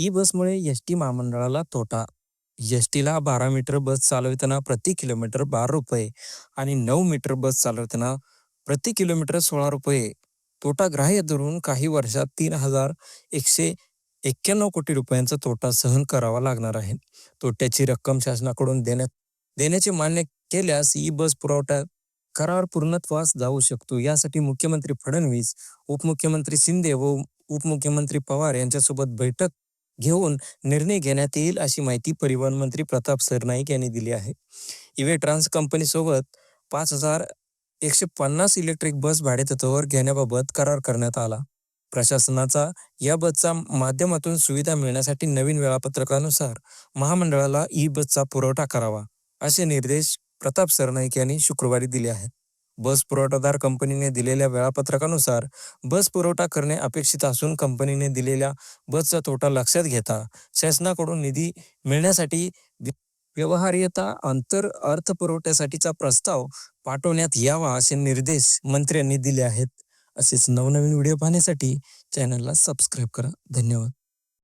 E बसमुळे S T महामंडळाला तोटा. एस टीला बारा मीटर बस चालवताना प्रति किलोमीटर बारा रुपये आणि नऊ मीटर बस चालवताना प्रति किलोमीटर सोळा रुपये. तोटा ग्राह्य धरून काही वर्षात तीन हजार एकशे एक्क्याण्णव कोटी रुपयांचा तोटा सहन करावा लागणार आहे. तोट्याची रक्कम शासनाकडून देण्यात देण्याचे मान्य केल्यास ई बस पुरवठा करार पूर्णत्वास जाऊ शकतो. यासाठी मुख्यमंत्री फडणवीस उपमुख्यमंत्री शिंदे व उपमुख्यमंत्री पवार यांच्यासोबत बैठक घेऊन निर्णय घेण्यात येईल अशी माहिती परिवहन मंत्री प्रताप सरनाईक यांनी दिली आहे. इवे ट्रान्स कंपनीसोबत पाच हजार एकशे पन्नास इलेक्ट्रिक बस भाडेतत्वावर घेण्याबाबत करार करण्यात आला. प्रशासनाचा या बसच्या माध्यमातून सुविधा मिळण्यासाठी नवीन वेळापत्रकानुसार महामंडळाला ई बसचा पुरवठा करावा असे निर्देश प्रताप सरनाईक यांनी शुक्रवारी दिले आहेत. बस पुरवठादार कंपनीने दिलेल्या वेळापत्रकानुसार बस पुरवठा करणे अपेक्षित असून कंपनीने दिलेल्या बसचा तोटा लक्षात घेता शासनाकडून निधी मिळण्यासाठी व्यवहार्यता व्यवहार्यता अर्थ अर्थपुरवठ्यासाठीचा प्रस्ताव पाठवण्यात यावा असे निर्देश मंत्र्यांनी दिले आहेत. असेच नवनवीन व्हिडिओ पाहण्यासाठी चॅनलला सबस्क्राईब करा. धन्यवाद.